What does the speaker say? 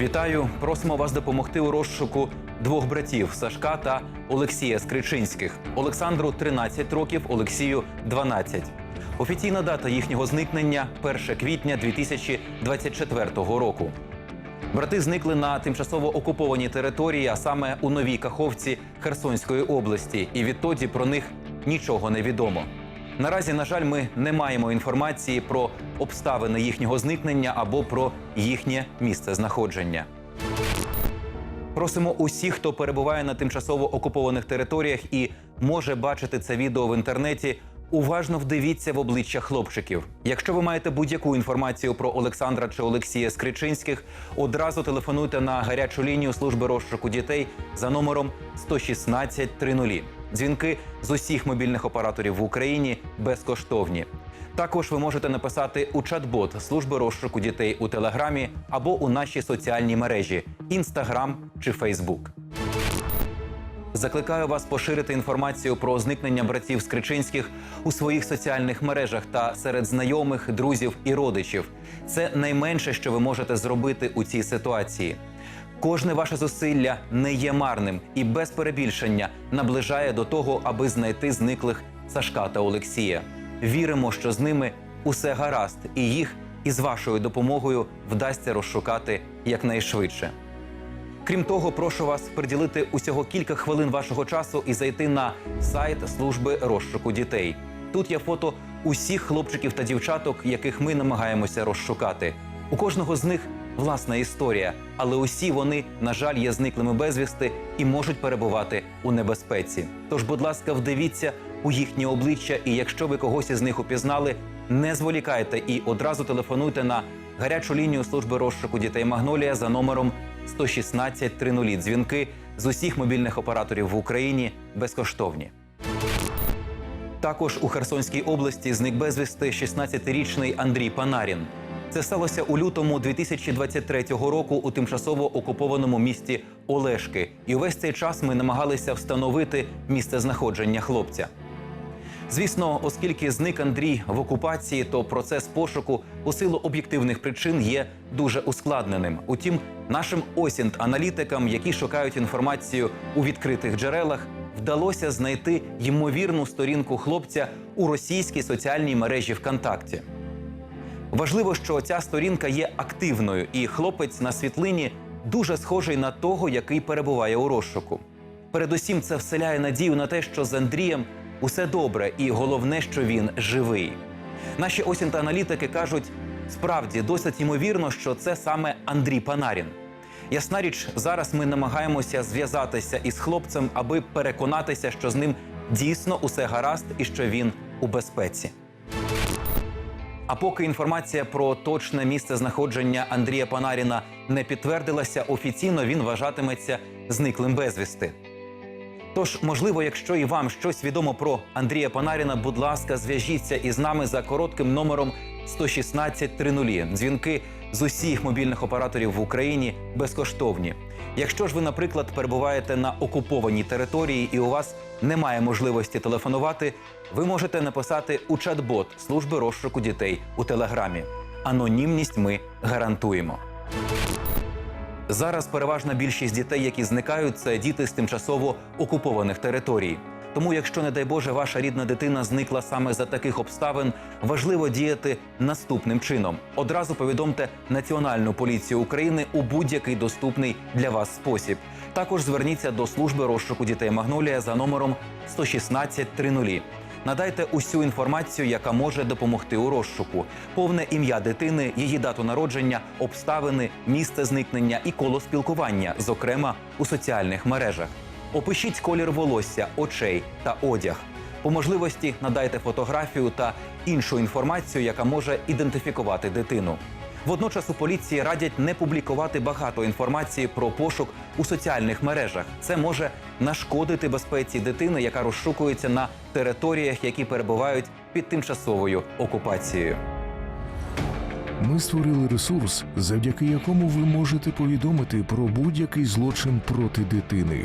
Вітаю! Просимо вас допомогти у розшуку двох братів Сашка та Олексія Скричинських. Олександру 13 років, Олексію 12. Офіційна дата їхнього зникнення 1 квітня 2024 року. Брати зникли на тимчасово окупованій території, а саме у Новій Каховці Херсонської області, і відтоді про них нічого не відомо. Наразі, на жаль, ми не маємо інформації про обставини їхнього зникнення або про їхнє місце знаходження. Просимо усіх, хто перебуває на тимчасово окупованих територіях і може бачити це відео в інтернеті. Уважно вдивіться в обличчя хлопчиків. Якщо ви маєте будь-яку інформацію про Олександра чи Олексія Скричинських, одразу телефонуйте на гарячу лінію служби розшуку дітей за номером 116 30. Дзвінки з усіх мобільних операторів в Україні безкоштовні. Також ви можете написати у чат-бот служби розшуку дітей у Телеграмі або у нашій соціальній мережі Інстаграм чи Фейсбук. Закликаю вас поширити інформацію про зникнення братів Скричинських у своїх соціальних мережах та серед знайомих, друзів і родичів. Це найменше, що ви можете зробити у цій ситуації. Кожне ваше зусилля не є марним і без перебільшення наближає до того, аби знайти зниклих Сашка та Олексія. Віримо, що з ними усе гаразд, і їх із вашою допомогою вдасться розшукати якнайшвидше. Крім того, прошу вас приділити усього кілька хвилин вашого часу і зайти на сайт служби розшуку дітей. Тут є фото усіх хлопчиків та дівчаток, яких ми намагаємося розшукати. У кожного з них власна історія, але усі вони, на жаль, є зниклими безвісти і можуть перебувати у небезпеці. Тож, будь ласка, вдивіться у їхні обличчя, і якщо ви когось із них упізнали, не зволікайте і одразу телефонуйте на гарячу лінію служби розшуку дітей Магнолія за номером 116 30. Дзвінки з усіх мобільних операторів в Україні безкоштовні. Також у Херсонській області зник безвісти 16-річний Андрій Панарін. Це сталося у лютому 2023 року у тимчасово окупованому місті Олешки. І увесь цей час ми намагалися встановити місце знаходження хлопця. Звісно, оскільки зник Андрій в окупації, то процес пошуку у силу об'єктивних причин є дуже ускладненим. Утім, нашим осінт аналітикам, які шукають інформацію у відкритих джерелах, вдалося знайти ймовірну сторінку хлопця у російській соціальній мережі ВКонтакті. Важливо, що ця сторінка є активною, і хлопець на світлині дуже схожий на того, який перебуває у розшуку. Передусім, це вселяє надію на те, що з Андрієм усе добре, і головне, що він живий. Наші осінь та аналітики кажуть, справді досить ймовірно, що це саме Андрій Панарін. Ясна річ, зараз ми намагаємося зв'язатися із хлопцем, аби переконатися, що з ним дійсно усе гаразд і що він у безпеці. А поки інформація про точне місце знаходження Андрія Панаріна не підтвердилася, офіційно він вважатиметься зниклим безвісти. Тож, можливо, якщо і вам щось відомо про Андрія Панаріна, будь ласка, зв'яжіться із нами за коротким номером 116 30. Дзвінки з усіх мобільних операторів в Україні безкоштовні. Якщо ж ви, наприклад, перебуваєте на окупованій території і у вас немає можливості телефонувати, ви можете написати у чат-бот служби розшуку дітей у телеграмі. Анонімність ми гарантуємо. Зараз переважна більшість дітей, які зникають, це діти з тимчасово окупованих територій. Тому, якщо, не дай Боже, ваша рідна дитина зникла саме за таких обставин, важливо діяти наступним чином: одразу повідомте Національну поліцію України у будь-який доступний для вас спосіб. Також зверніться до служби розшуку дітей Магнолія за номером 116 30. Надайте усю інформацію, яка може допомогти у розшуку: повне ім'я дитини, її дату народження, обставини, місце зникнення і коло спілкування, зокрема у соціальних мережах. Опишіть колір волосся, очей та одяг. По можливості надайте фотографію та іншу інформацію, яка може ідентифікувати дитину. Водночас у поліції радять не публікувати багато інформації про пошук у соціальних мережах. Це може нашкодити безпеці дитини, яка розшукується на територіях, які перебувають під тимчасовою окупацією. Ми створили ресурс, завдяки якому ви можете повідомити про будь-який злочин проти дитини.